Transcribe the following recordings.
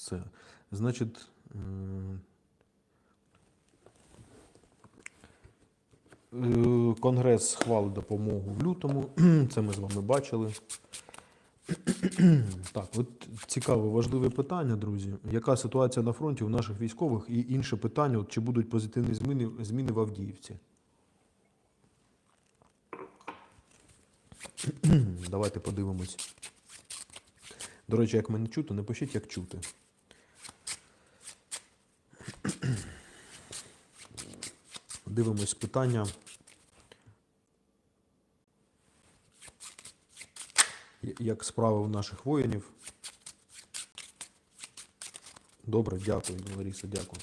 Все. Значить, е, Конгрес схвалив допомогу в лютому. Це ми з вами бачили. Так, от цікаве, важливе питання, друзі. Яка ситуація на фронті у наших військових? І інше питання: от чи будуть позитивні зміни, зміни в Авдіївці? Давайте подивимось. До речі, як мене чути, напишіть, як чути. Дивимось питання. Як справи у наших воїнів? Добре, дякую, Лариса, дякую.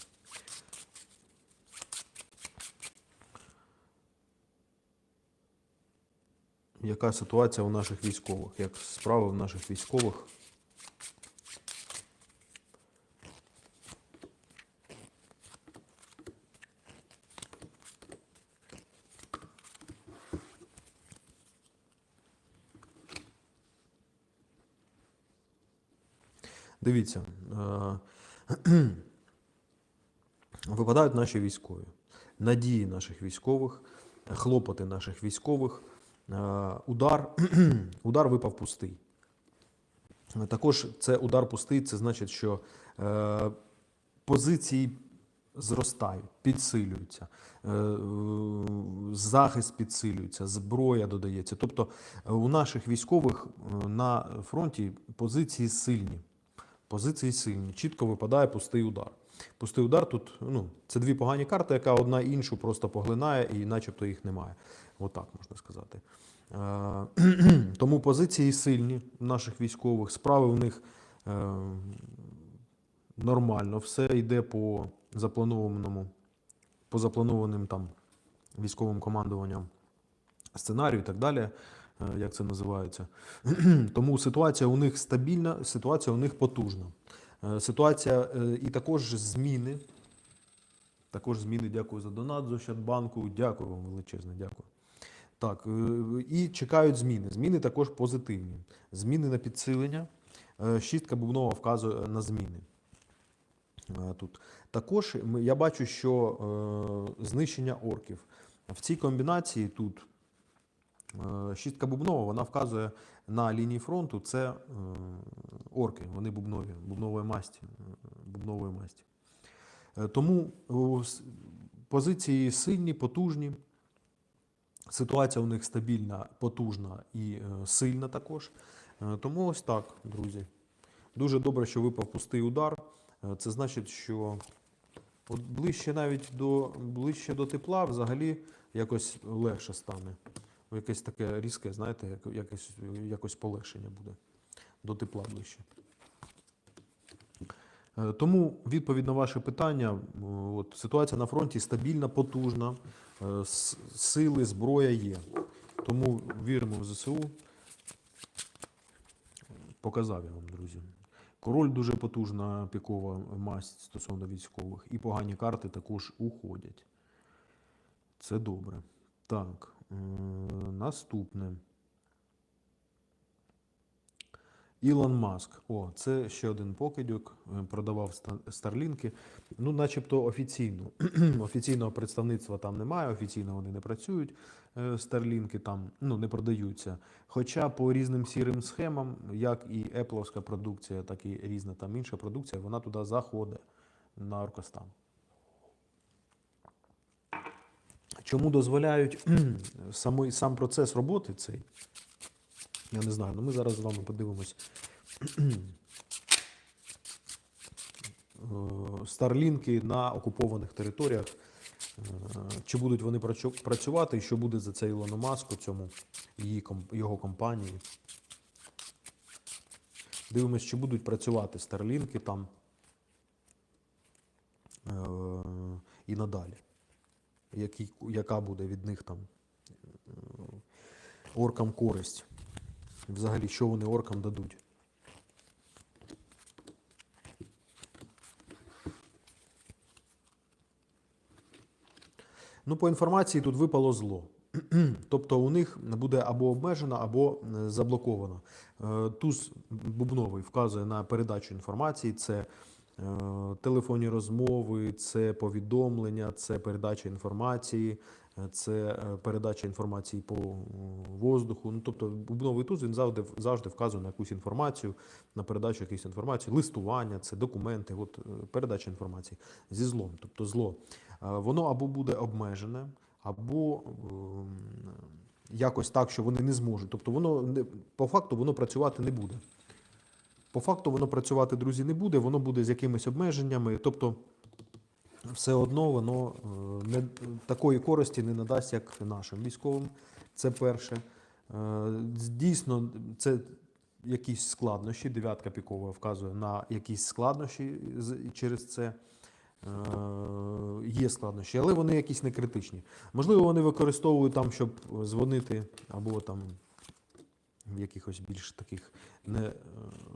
Яка ситуація у наших військових? Як справи у наших військових? Дивіться, е, випадають наші військові, надії наших військових, хлопоти наших військових. Е, Удар, удар випав пустий. Також це удар пустий, це значить, що е, позиції зростають, підсилюються, захист підсилюється, зброя додається. Тобто у наших військових на фронті позиції сильні. Позиції сильні, чітко випадає пустий удар. Пустий удар тут ну, це дві погані карти, яка одна іншу просто поглинає, і начебто їх немає. Отак можна сказати. Е, Тому позиції сильні наших військових, справи в них е, нормально, все йде по запланованому, по запланованим там військовим командуванням сценарію і так далі, як це називається. Тому ситуація у них стабільна, ситуація у них потужна. Е, Ситуація е, і також зміни. Також зміни, дякую за донат з Ощадбанку. Дякую вам величезне, дякую. Так, е, і чекають зміни. Зміни також позитивні. Зміни на підсилення. Е, Шістка бубнова вказує на зміни. Е, Тут. Також я бачу, що е, знищення орків. В цій комбінації тут е, шістка бубнова, вона вказує на лінії фронту. Це е, орки, вони бубнові, бубнової масті. е, Бубнової масті. Е, Тому позиції сильні, потужні. Ситуація у них стабільна, потужна і е, сильна також. Е, Тому ось так, друзі. Дуже добре, що випав пустий удар. Е, Це значить, що от ближче навіть до, ближче до тепла взагалі якось легше стане. Якесь таке різке, знаєте, якесь, якось полегшення буде. До тепла ближче. Е, Тому відповідь на ваше питання: е, от, ситуація на фронті стабільна, потужна, е, сили, зброя є. Тому віримо в ЗСУ. Показав я вам, друзі. Король дуже потужна пікова масть стосовно військових, і погані карти також уходять. Це добре. Так, наступне. Ілон Маск. О, це ще один покидьок. е, Продавав старлінки. Ну, начебто офіційно. Офіційного представництва там немає, офіційно вони не працюють. е, Старлінки там ну, не продаються. Хоча по різним сірим схемам, як і Apple продукція, так і різна там інша продукція, вона туди заходить на Оркостан. Чому дозволяють самий, сам процес роботи цей? Я не знаю, ну ми зараз з вами подивимось. Старлінки на окупованих територіях. Е, Чи будуть вони працювати, і що буде за це Ілону Маску, цьому її, його компанії? Дивимось, чи будуть працювати старлінки там е, і надалі. Які, яка буде від них там е, оркам користь? Взагалі, що вони оркам дадуть? Ну, по інформації тут випало зло. Тобто у них буде або обмежено, або е, заблоковано. Е, Туз бубновий вказує на передачу інформації. Це телефонні розмови, це повідомлення, це передача інформації, е, це е, передача інформації по е, воздуху. Ну, тобто бубновий туз він завжди, завжди вказує на якусь інформацію, на передачу якоїсь інформації, листування, це документи, от, е, передача інформації зі злом, тобто зло. Е, Воно або буде обмежене, або ем, якось так, що вони не зможуть. Тобто воно не, по факту воно працювати не буде. По факту воно працювати, друзі, не буде, воно буде з якимись обмеженнями. Тобто, все одно воно е, не, такої користі не надасть, як нашим військовим. Це перше. Е, Дійсно, це якісь складнощі. Дев'ятка пікова вказує на якісь складнощі через це. Е, Є складнощі, але вони якісь не критичні. Можливо, вони використовують там, щоб дзвонити, або там в якихось більш таких не е,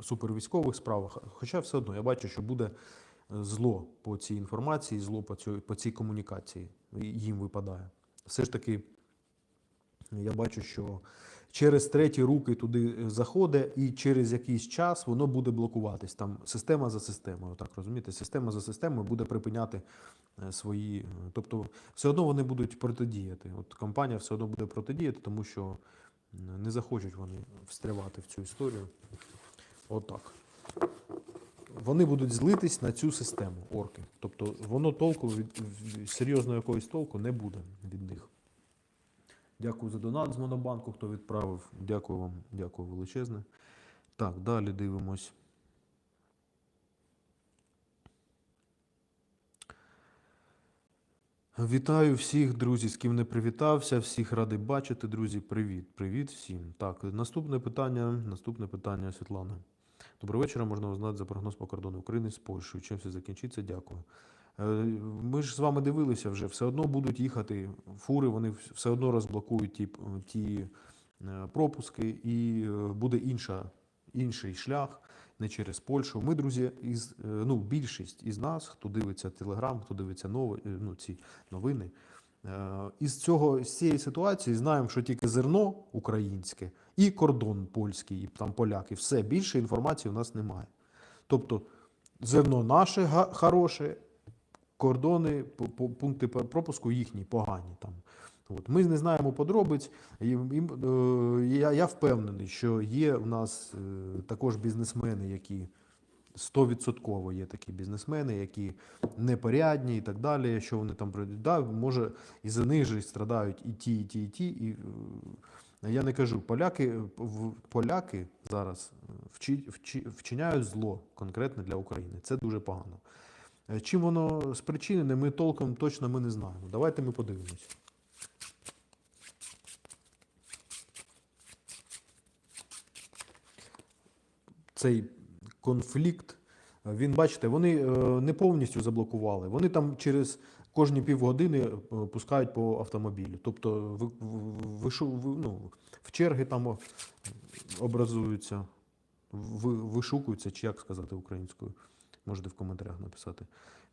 супервійськових справах. Хоча все одно я бачу, що буде е, зло по цій інформації, зло по цій, по цій комунікації їм випадає. Все ж таки, я бачу, що через треті руки туди е, заходить, і через якийсь час воно буде блокуватись. Там система за системою, так розумієте? Система за системою буде припиняти свої. Тобто, все одно вони будуть протидіяти. От компанія все одно буде протидіяти, тому що не захочуть вони встрявати в цю історію. Отак. Вони будуть злитись на цю систему орки. Тобто воно толку від серйозного якогось толку не буде від них. Дякую за донат з Монобанку, хто відправив. Дякую вам, дякую величезне. Так, далі дивимось. Вітаю всіх, друзі, з ким не привітався. Всіх радий бачити, друзі. Привіт, привіт всім. Так, наступне питання. Наступне питання Світлана. Доброго вечора. Можна узнати за прогноз по кордону України з Польщею. Чим все закінчиться? Дякую. Е, Ми ж з вами дивилися вже, все одно будуть їхати фури, вони все одно розблокують ті, ті е, пропуски, і е, буде інша, інший шлях, не через Польщу. Ми, друзі, із, е, ну, більшість із нас, хто дивиться Телеграм, хто дивиться нови, е, ну, ці новини, е, із цього з цієї ситуації знаємо, що тільки зерно українське і кордон польський, і там поляки. Все більше інформації у нас немає. Тобто зерно наше хороше, кордони, пу- пу- пункти пропуску їхні погані. Там. От. Ми не знаємо подробиць. І, і, е, я, я впевнений, що є у нас е, також бізнесмени, які 100% є такі бізнесмени, які непорядні і так далі. Що вони там. Да, може, і за них же страдають і ті, і ті, і ті. І, е, я не кажу, поляки, поляки зараз вчи, вчи, вчиняють зло конкретне для України. Це дуже погано. Чим воно спричинене, ми толком точно ми не знаємо. Давайте ми подивимось. Цей конфлікт, е, він, бачите, вони е, не повністю заблокували. Вони там через кожні півгодини е, пускають по автомобілю. Тобто ви, ви, ви- ну, в черги там образуються, ви, вишукуються, чи як сказати українською. Можете в коментарях написати.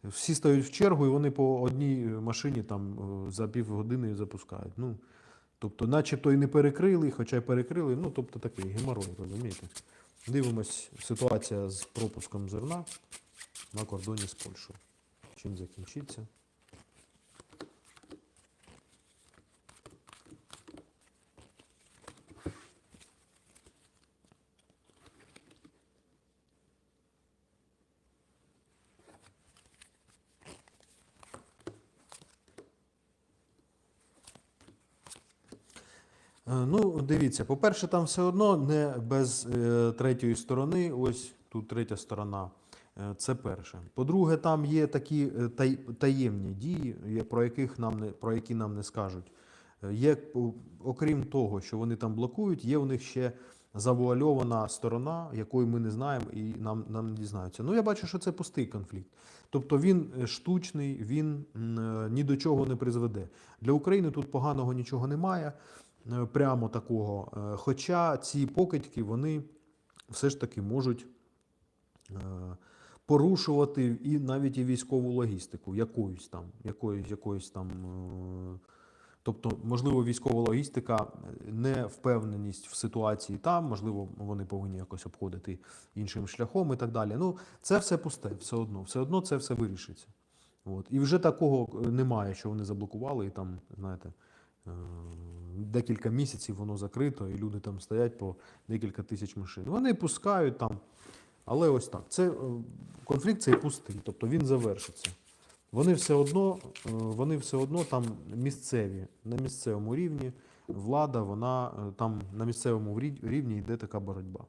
Всі стають в чергу, і вони по одній машині там за півгодини запускають. Ну, тобто, начебто і не перекрили, хоча й перекрили. Ну, тобто такий геморрой, розумієте? Дивимось ситуація з пропуском зерна на кордоні з Польщею. Чим закінчиться? Ну, дивіться, по-перше, там все одно не без е, третьої сторони. Ось тут третя сторона. Е, Це перше. По-друге, там є такі е, тай- таємні дії, про, яких нам не, про які нам не скажуть. Е, Є, окрім того, що вони там блокують, є у них ще завуальована сторона, якої ми не знаємо і нам, нам не дізнаються. Ну, я бачу, що це пустий конфлікт. Тобто він е, штучний, він е, ні до чого не призведе. Для України тут поганого нічого немає е, прямо такого. Е, Хоча ці покидьки вони все ж таки можуть е, порушувати і навіть і військову логістику, якоюсь там, якоюсь, якоюсь там. е, Тобто, можливо, військова логістика, е, невпевненість в ситуації там, можливо, вони повинні якось обходити іншим шляхом і так далі. Ну, це все пусте, все одно. Все одно це все вирішиться. От. І вже такого е, немає, що вони заблокували, і там, знаєте, е, декілька місяців воно закрито, і люди там стоять по декілька тисяч машин. Вони пускають там. Але ось так. Це е, конфлікт цей пустий, тобто він завершиться. Вони все одно, е, вони все одно там місцеві, на місцевому рівні влада, вона е, там на місцевому рівні йде така боротьба.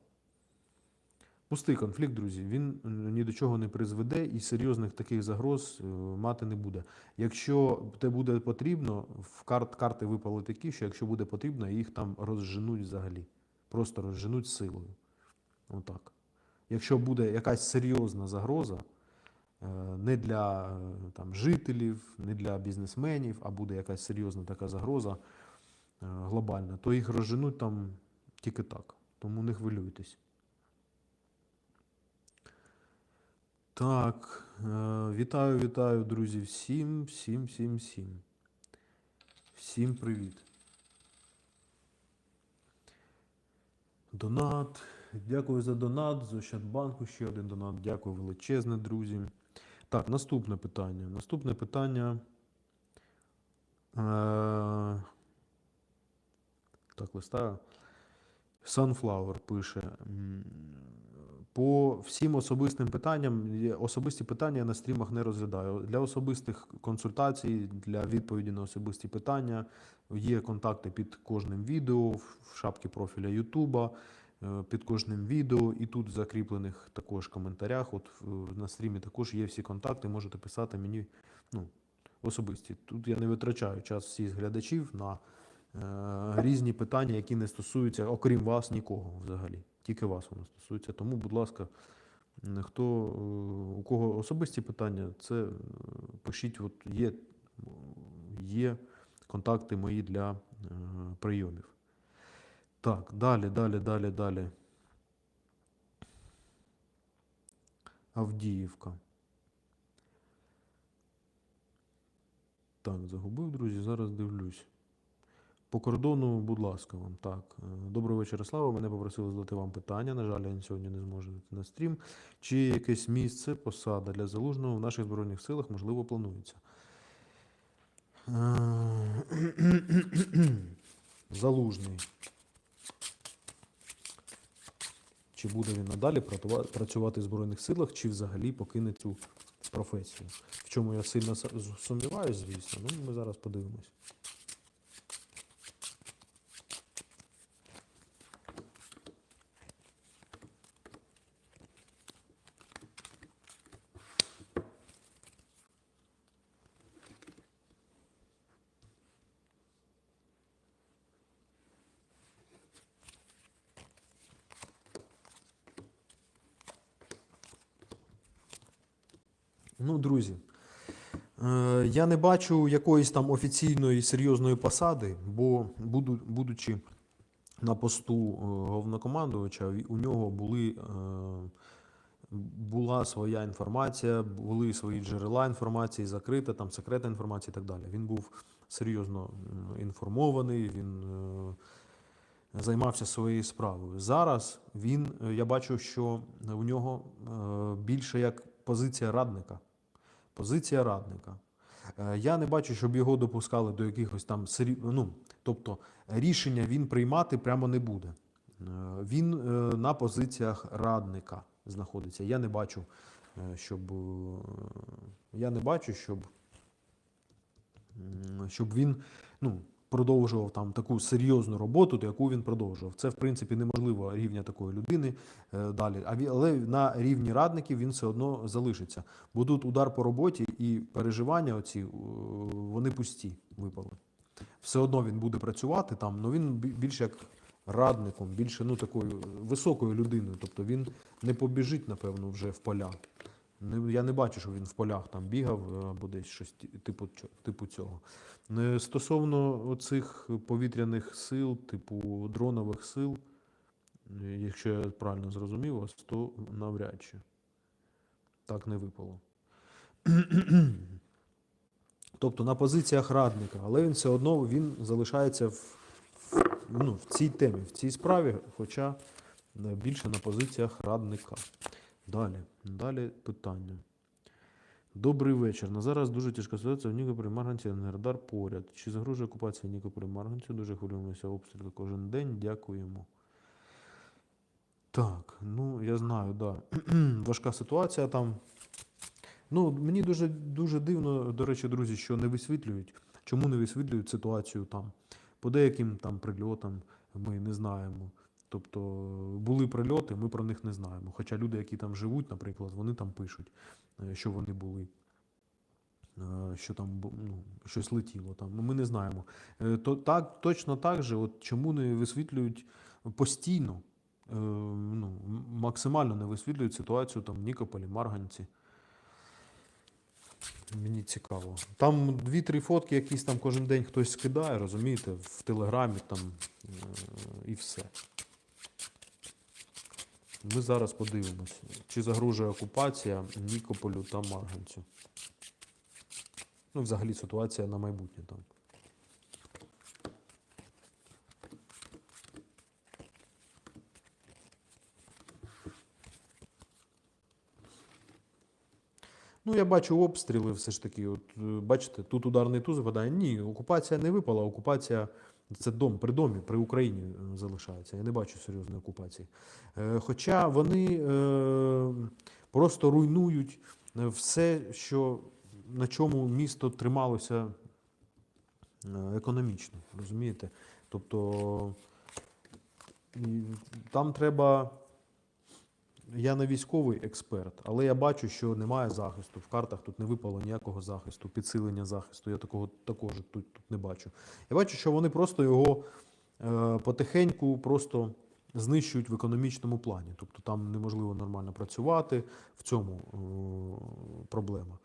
Пустий конфлікт, друзі, він е, ні до чого не призведе і серйозних таких загроз е, мати не буде. Якщо те буде потрібно, в карт, карти випали такі, що якщо буде потрібно, їх там розженуть взагалі. Просто розженуть силою. Отак. Якщо буде якась серйозна загроза, е, не для там, жителів, не для бізнесменів, а буде якась серйозна така загроза глобальна, то їх розженуть там тільки так. Тому не хвилюйтесь. Так, е, вітаю, вітаю, друзі, всім, всім, всім, всім. Всім привіт. Донат. Дякую за донат. З Ощадбанку ще один донат. Дякую величезне, друзі. Так, наступне питання. Наступне питання. Е, Так, листаю. Sunflower пише. По всім особистим питанням, особисті питання я на стрімах не розглядаю. Для особистих консультацій, для відповіді на особисті питання є контакти під кожним відео, в в шапці профіля Ютуба, е, під кожним відео і тут в закріплених також коментарях. От на стрімі також є всі контакти, можете писати мені ну, особисті. Тут я не витрачаю час всіх глядачів на е, різні питання, які не стосуються, окрім вас, нікого взагалі. Тільки вас воно стосується. Тому, будь ласка, хто, е, у кого особисті питання, це е, пишіть, от є, є контакти мої для е, прийомів. Так, далі, далі, далі, далі. Авдіївка. Так, загубив, друзі, зараз дивлюсь. По кордону, будь ласка, вам так. Е, Доброго вечора, Слава. Мене попросили задати вам питання. На жаль, я сьогодні не зможу йти на стрім. Чи якесь місце, посада для залужного в наших Збройних силах, можливо, планується? Е, Залужний. Чи буде він надалі працювати в Збройних силах, чи взагалі покине цю професію? В чому я сильно сумніваюся, звісно. Ну, ми зараз подивимось. Ну, друзі, е, я не бачу якоїсь там офіційної серйозної посади, бо будучи на посту е, головнокомандувача, у нього були, е, була своя інформація, були свої джерела інформації, закрита, там секретна інформація і так далі. Він був серйозно інформований, він займався своєю справою. Зараз він, я бачу, що у нього більше як позиція радника. Позиція радника. Е, Я не бачу, щоб його допускали до якихось там ну, тобто рішення він приймати прямо не буде. Е, Він е, на позиціях радника знаходиться. Я не бачу, щоб я не бачу, щоб, щоб він ну, продовжував там таку серйозну роботу, яку він продовжував. Це, в принципі, неможливо рівня такої людини е, далі. Але на рівні радників він все одно залишиться. Бо тут удар по роботі і переживання оці, е, вони пусті випали. Все одно він буде працювати там, але він більше як радником, більше ну, такою високою людиною. Тобто він не побіжить, напевно, вже в поля. Я не бачу, що він в полях там бігав е, або десь щось типу, типу цього. Е, Стосовно оцих повітряних сил, типу дронових сил, е, якщо я правильно зрозумів вас, то навряд чи так не випало. Тобто на позиціях радника, але він все одно він залишається в, ну, в цій темі, в цій справі, хоча більше на позиціях радника. Далі, далі питання. Добрий вечір. На зараз дуже тяжка ситуація в Нікополі Марганці, Енергодар поряд. Чи загрожує окупація Нікополі Марганцю? Дуже хвилюємося обстріли кожен день. Дякуємо. Так, ну я знаю, да. Важка ситуація там. Ну, мені дуже, дуже дивно, до речі, друзі, що не висвітлюють. Чому не висвітлюють ситуацію там? По деяким там прильотам ми не знаємо. Тобто були прильоти, ми про них не знаємо. Хоча люди, які там живуть, наприклад, вони там пишуть, е, що вони були, е, що там ну, щось летіло там. Ми не знаємо. Е, То так, точно так же, от чому не висвітлюють постійно, ну, максимально не висвітлюють ситуацію там в Нікополі, Марганці. Мені цікаво. Там дві-три фотки, якісь там кожен день хтось скидає, розумієте, в телеграмі там і все. Ми зараз подивимося, чи загрожує окупація Нікополю та Марганцю. Ну, взагалі ситуація на майбутнє там. Ну, я бачу обстріли все ж таки. От, е, бачите, тут ударний туз випадає. Ні, окупація не випала, окупація це дом при домі, при Україні е, залишається. Я не бачу серйозної окупації. Е, Хоча вони е, просто руйнують все, що, на чому місто трималося економічно, розумієте? Тобто там треба. Я не військовий експерт, але я бачу, що немає захисту. В картах тут не випало ніякого захисту, підсилення захисту. Я такого також тут, тут не бачу. Я бачу, що вони просто його е, потихеньку просто знищують в економічному плані. Тобто там неможливо нормально працювати, в цьому е, проблема.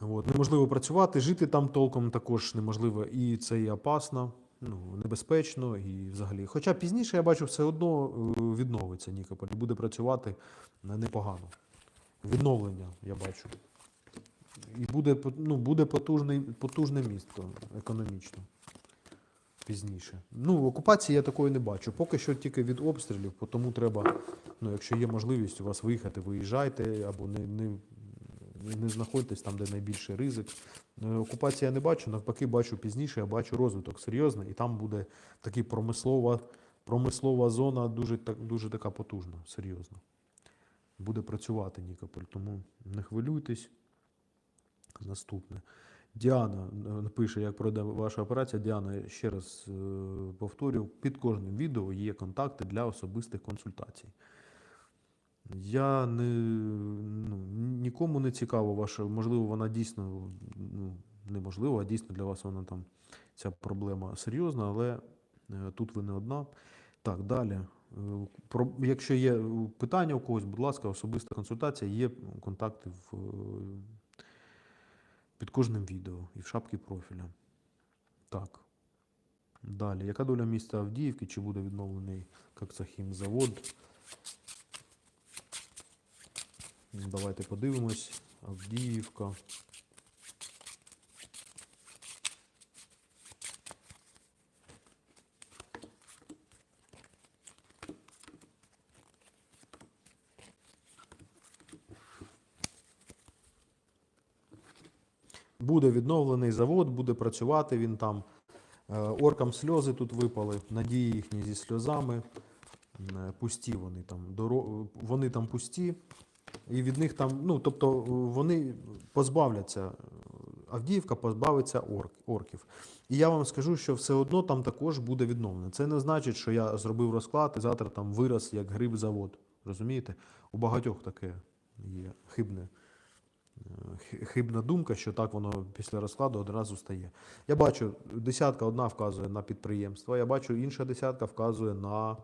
От, неможливо працювати, жити там толком також неможливо, і це і опасно, ну, небезпечно, і взагалі. Хоча пізніше я бачу, все одно е, відновиться Нікополь, буде працювати е, непогано. Відновлення я бачу. І буде, ну, буде потужний, потужне місто економічно. Пізніше. Ну, окупації я такої не бачу. Поки що тільки від обстрілів, тому треба, ну, якщо є можливість у вас виїхати, виїжджайте або не, не, не знаходьтесь там, де найбільший ризик. Е, Окупації я не бачу, навпаки, бачу пізніше, я бачу розвиток серйозний, і там буде така промислова, промислова зона дуже, дуже така потужна, серйозна. Буде працювати Нікополь, тому не хвилюйтесь. Наступне. Діана е, пише, як пройде ваша операція. Діана, ще раз е, повторюю, під кожним відео є контакти для особистих консультацій. Я не, ну, нікому не цікаво ваша, можливо, вона дійсно, ну, неможливо, а дійсно для вас вона там, ця проблема серйозна, але е, тут ви не одна. Так, далі. Про, якщо є питання у когось, будь ласка, особиста консультація, є контакти в, під кожним відео і в шапці профіля. Так. Далі. Яка доля міста Авдіївки? Чи буде відновлений Каксахімзавод? Давайте подивимось. Авдіївка. Буде відновлений завод, буде працювати він там. Е, Оркам сльози тут випали, надії їхні зі сльозами. Е, Пусті вони там. Вони там пусті. І від них там, ну тобто вони позбавляться, Авдіївка позбавиться орк, орків. І я вам скажу, що все одно там також буде відновлено. Це не значить, що я зробив розклад і завтра там вирос як гриб завод. Розумієте? У багатьох таке є хибне. е, Хибна думка, що так воно після розкладу одразу стає. Я бачу, десятка одна вказує на підприємство, я бачу, інша десятка вказує на е,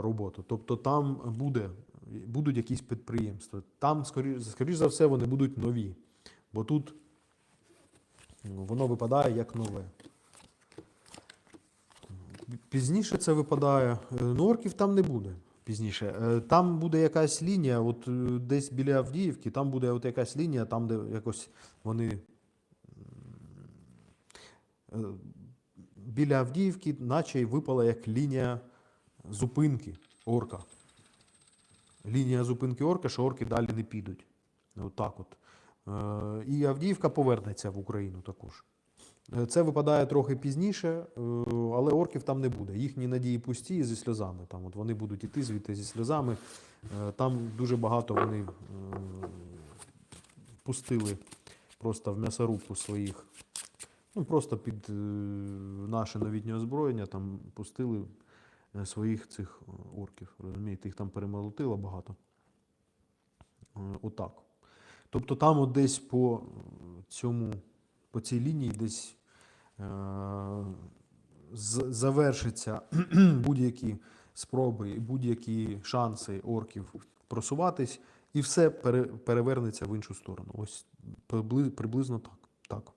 роботу. Тобто там буде, будуть якісь підприємства. Там, скоріш, скоріш за все, вони будуть нові. Бо тут ну, воно випадає як нове. Пізніше це випадає. е, Ну, там не буде. Пізніше. Е, Там буде якась лінія, от е, десь біля Авдіївки, там буде от якась лінія, там, де якось вони біля Авдіївки, наче й випала як лінія зупинки орка. Лінія зупинки орка, що орки далі не підуть. Отак от. Е, І Авдіївка повернеться в Україну також. Е, Це випадає трохи пізніше, е, але орків там не буде. Їхні надії пусті зі сльозами. Там от вони будуть іти звідти зі сльозами. Там дуже багато вони пустили просто в м'ясорубку своїх. Ну, просто під наше новітнє озброєння там пустили своїх цих е, орків. Розумієте, їх там перемолотило багато. Е, Отак. Тобто там от десь по е, цьому, по цій лінії десь е, з- завершаться будь-які спроби і будь-які шанси орків просуватись, і все пере, перевернеться в іншу сторону. Ось прибли- приблизно так. так.